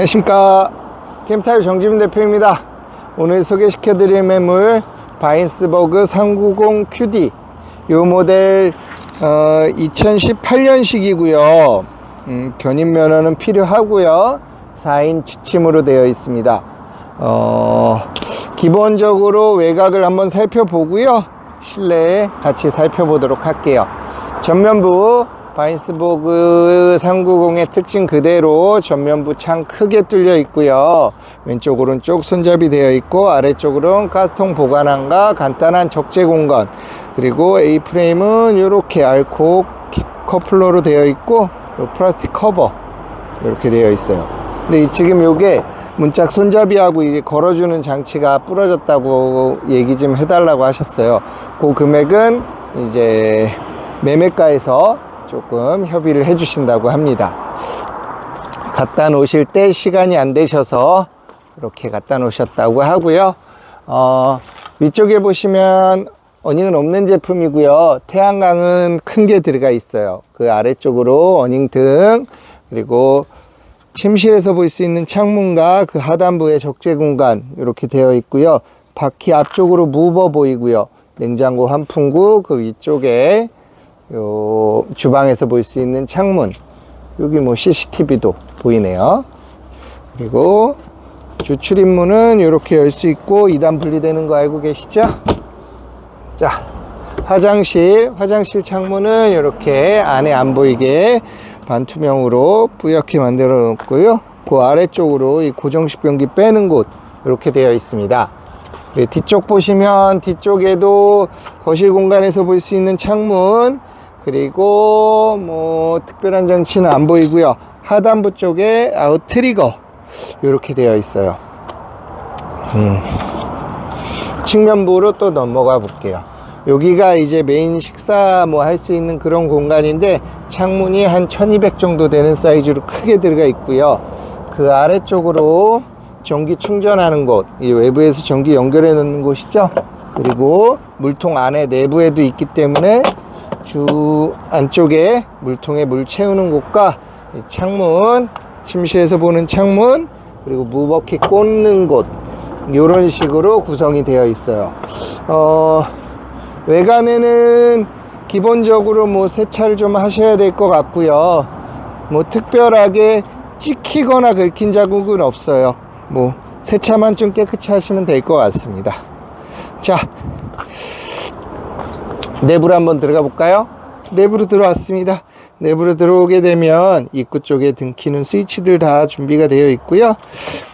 안녕하십니까. 캠타일 정지민 대표입니다. 오늘 소개시켜 드릴 매물 바인스버그 390 QD 요 모델 어, 2018년식이고요. 음, 견인 면허는 필요하고요. 4인 취침으로 되어 있습니다. 어, 기본적으로 외곽을 한번 살펴보고요. 실내에 같이 살펴보도록 할게요. 전면부 바인스보그 390의 특징 그대로 전면부 창 크게 뚫려 있고요. 왼쪽 오른쪽 손잡이 되어 있고 아래쪽으로는 가스통 보관함과 간단한 적재 공간 그리고 A 프레임은 이렇게 알코 커플러로 되어 있고 요 플라스틱 커버 이렇게 되어 있어요. 근데 이 지금 요게 문짝 손잡이하고 이제 걸어주는 장치가 부러졌다고 얘기 좀 해달라고 하셨어요. 그 금액은 이제 매매가에서 조금 협의를 해주신다고 합니다. 갖다 놓으실 때 시간이 안 되셔서 이렇게 갖다 놓으셨다고 하고요. 어, 위쪽에 보시면 어닝은 없는 제품이고요. 태양광은 큰 게 들어가 있어요. 그 아래쪽으로 어닝 등 그리고 침실에서 볼 수 있는 창문과 그 하단부의 적재 공간 이렇게 되어 있고요. 바퀴 앞쪽으로 무버 보이고요. 냉장고 환풍구 그 위쪽에 요 주방에서 볼 수 있는 창문. 여기 뭐 CCTV도 보이네요. 그리고 주출입문은 이렇게 열 수 있고 2단 분리되는 거 알고 계시죠? 자 화장실 화장실 창문은 이렇게 안에 안 보이게 반투명으로 뿌옇게 만들어 놓고요. 그 아래쪽으로 이 고정식 변기 빼는 곳 이렇게 되어 있습니다. 뒤쪽 보시면 뒤쪽에도 거실 공간에서 볼 수 있는 창문 그리고 뭐 특별한 장치는 안 보이고요 하단부 쪽에 아웃 트리거 이렇게 되어 있어요 음. 측면부로 또 넘어가 볼게요 여기가 이제 메인 식사 뭐 할 수 있는 그런 공간인데 창문이 한 1200 정도 되는 사이즈로 크게 들어가 있고요 그 아래쪽으로 전기 충전하는 곳, 이 외부에서 전기 연결해 놓는 곳이죠. 그리고 물통 안에 내부에도 있기 때문에 주 안쪽에 물통에 물 채우는 곳과 이 창문, 침실에서 보는 창문, 그리고 무버킷 꽂는 곳, 이런 식으로 구성이 되어 있어요. 어, 외관에는 기본적으로 뭐 세차를 좀 하셔야 될 것 같고요. 뭐 특별하게 찍히거나 긁힌 자국은 없어요. 뭐 세차만 좀 깨끗이 하시면 될 것 같습니다. 자, 내부로 한번 들어가 볼까요? 내부로 들어왔습니다. 내부로 들어오게 되면 입구 쪽에 등키는 스위치들 다 준비가 되어 있고요.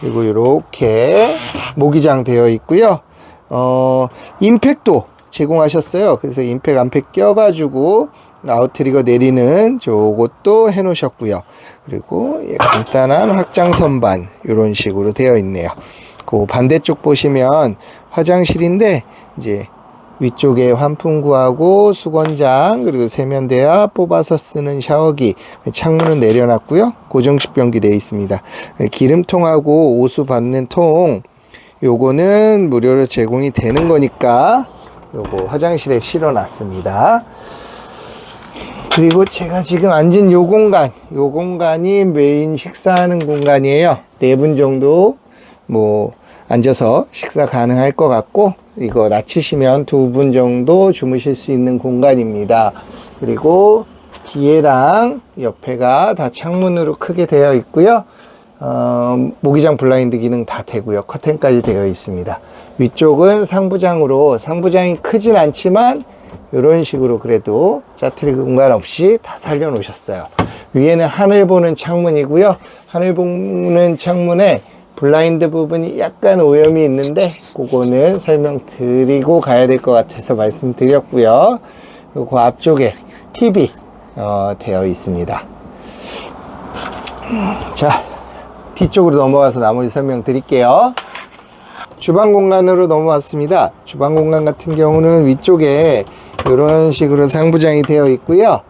그리고 이렇게 모기장 되어 있고요. 어, 임팩도 제공하셨어요. 그래서 임팩 안팩 껴가지고 아웃트리거 내리는 저것도 해 놓으셨고요. 그리고 예, 간단한 확장 선반 이런 식으로 되어 있네요. 그 반대쪽 보시면 화장실인데 이제 위쪽에 환풍구하고 수건장 그리고 세면대야 뽑아서 쓰는 샤워기 창문은 내려놨고요. 고정식 변기 되어 있습니다. 기름통하고 오수 받는 통 요거는 무료로 제공이 되는 거니까 요거 화장실에 실어 놨습니다. 그리고 제가 지금 앉은 요 공간 요 공간이 메인 식사하는 공간이에요. 네 분 정도 뭐 앉아서 식사 가능할 것 같고 이거 낮추시면 두 분 정도 주무실 수 있는 공간입니다. 그리고 뒤에랑 옆에가 다 창문으로 크게 되어 있고요. 어, 모기장 블라인드 기능 다 되고요. 커튼까지 되어 있습니다. 위쪽은 상부장으로 상부장이 크진 않지만 이런 식으로 그래도 짜투리 공간 없이 다 살려 놓으셨어요. 위에는 하늘 보는 창문이고요. 하늘 보는 창문에 블라인드 부분이 약간 오염이 있는데 그거는 설명드리고 가야 될 것 같아서 말씀드렸고요. 그 앞쪽에 TV 어, 되어 있습니다. 자 뒤쪽으로 넘어가서 나머지 설명 드릴게요. 주방 공간으로 넘어왔습니다. 주방 공간 같은 경우는 위쪽에 이런 식으로 상부장이 되어 있고요.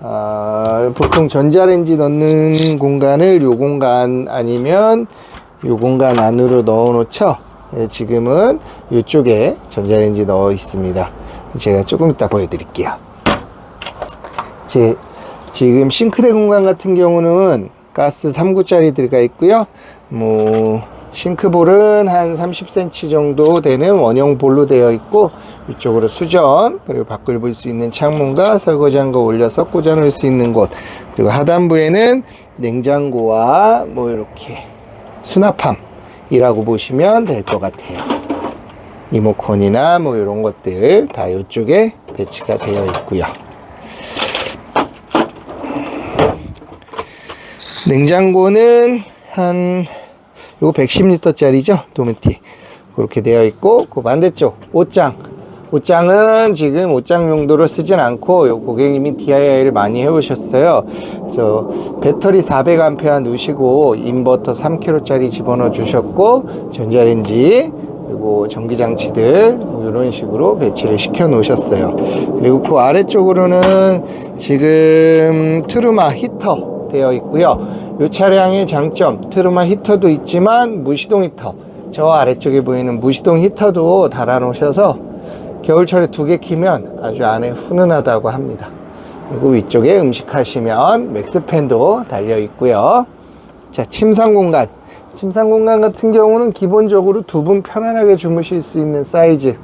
어, 보통 전자레인지 넣는 공간을 요 공간 아니면 요 공간 안으로 넣어 놓죠? 예, 지금은 이쪽에 전자레인지 넣어 있습니다. 제가 조금 이따 보여드릴게요. 제, 지금 싱크대 공간 같은 경우는 가스 3구짜리 들어가 있고요. 뭐 싱크볼은 한 30cm 정도 되는 원형 볼로 되어 있고 위쪽으로 수전 그리고 밖을 볼 수 있는 창문과 설거지한 거 올려서 꽂아 놓을 수 있는 곳. 그리고 하단부에는 냉장고와 뭐 이렇게 수납함이라고 보시면 될 것 같아요. 리모컨이나 뭐 이런 것들 다 이쪽에 배치가 되어 있고요. 냉장고는 한 요거 110리터짜리죠 도메티 그렇게 되어 있고 그 반대쪽 옷장 옷장은 지금 옷장 용도로 쓰진 않고 요 고객님이 DIY를 많이 해오셨어요. 그래서 배터리 400A 놓으시고 인버터 3kg짜리 집어넣어 주셨고 전자레인지 그리고 전기장치들 뭐 이런 식으로 배치를 시켜 놓으셨어요. 그리고 그 아래쪽으로는 지금 트루마 히터 되어 있고요. 이 차량의 장점 트루마 히터도 있지만 무시동 히터. 저 아래쪽에 보이는 무시동 히터도 달아 놓으셔서 겨울철에 두 개 키면 아주 안에 훈훈하다고 합니다. 그리고 위쪽에 음식 하시면 맥스팬도 달려 있고요. 자 침상 공간. 침상 공간 같은 경우는 기본적으로 두 분 편안하게 주무실 수 있는 사이즈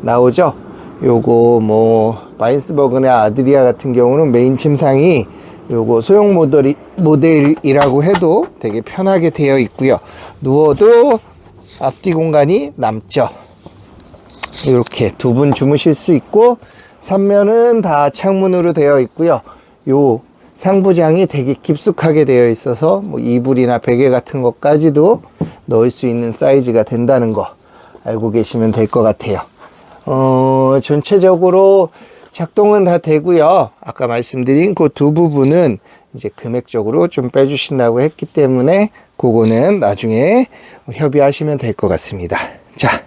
나오죠? 요거 뭐 바인스버그나 아드리아 같은 경우는 메인 침상이 요거 소형 모델이, 모델이라고 해도 되게 편하게 되어 있고요. 누워도 앞뒤 공간이 남죠 이렇게 두 분 주무실 수 있고 삼면은 다 창문으로 되어 있고요. 요 상부장이 되게 깊숙하게 되어 있어서 뭐 이불이나 베개 같은 것까지도 넣을 수 있는 사이즈가 된다는 거 알고 계시면 될 것 같아요. 어, 전체적으로 작동은 다 되고요. 아까 말씀드린 그 두 부분은 이제 금액적으로 좀 빼주신다고 했기 때문에 그거는 나중에 협의하시면 될 것 같습니다. 자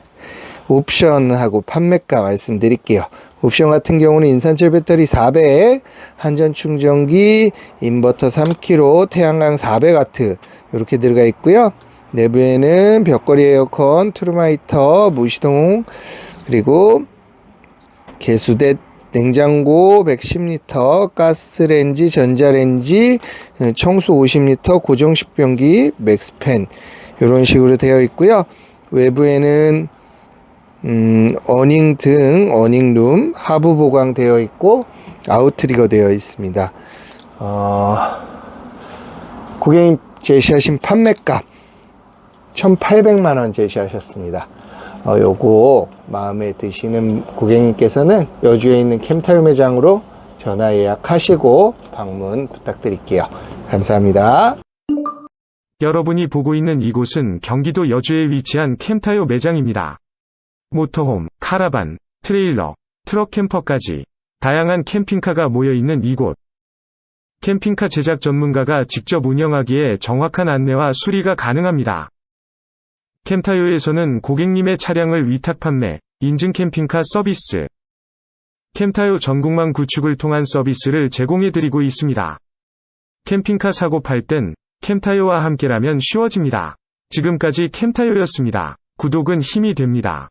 옵션하고 판매가 말씀드릴게요. 옵션 같은 경우는 인산철 배터리 400, 한전 충전기, 인버터 3kg, 태양광 400W 이렇게 들어가 있고요. 내부에는 벽걸이 에어컨, 트루마이터, 무시동 그리고 개수대 냉장고 110리터, 가스레인지, 전자레인지, 청수 50리터, 고정식변기, 맥스팬 이런 식으로 되어 있고요. 외부에는 음, 어닝 등 어닝룸 하부 보강되어 있고 아웃트리거 되어 있습니다. 어, 고객님 제시하신 판매값 1,800만 원 제시하셨습니다. 어, 요거 마음에 드시는 고객님께서는 여주에 있는 캠타일 매장으로 전화 예약하시고 방문 부탁드릴게요. 감사합니다. 여러분이 보고 있는 이곳은 경기도 여주에 위치한 캠타요 매장입니다. 모터홈, 카라반, 트레일러, 트럭 캠퍼까지 다양한 캠핑카가 모여 있는 이곳. 캠핑카 제작 전문가가 직접 운영하기에 정확한 안내와 수리가 가능합니다. 캠타요에서는 고객님의 차량을 위탁 판매, 인증 캠핑카 서비스, 캠타요 전국망 구축을 통한 서비스를 제공해 드리고 있습니다. 캠핑카 사고 팔 땐 캠타요와 함께라면 쉬워집니다. 지금까지 캠타요였습니다. 구독은 힘이 됩니다.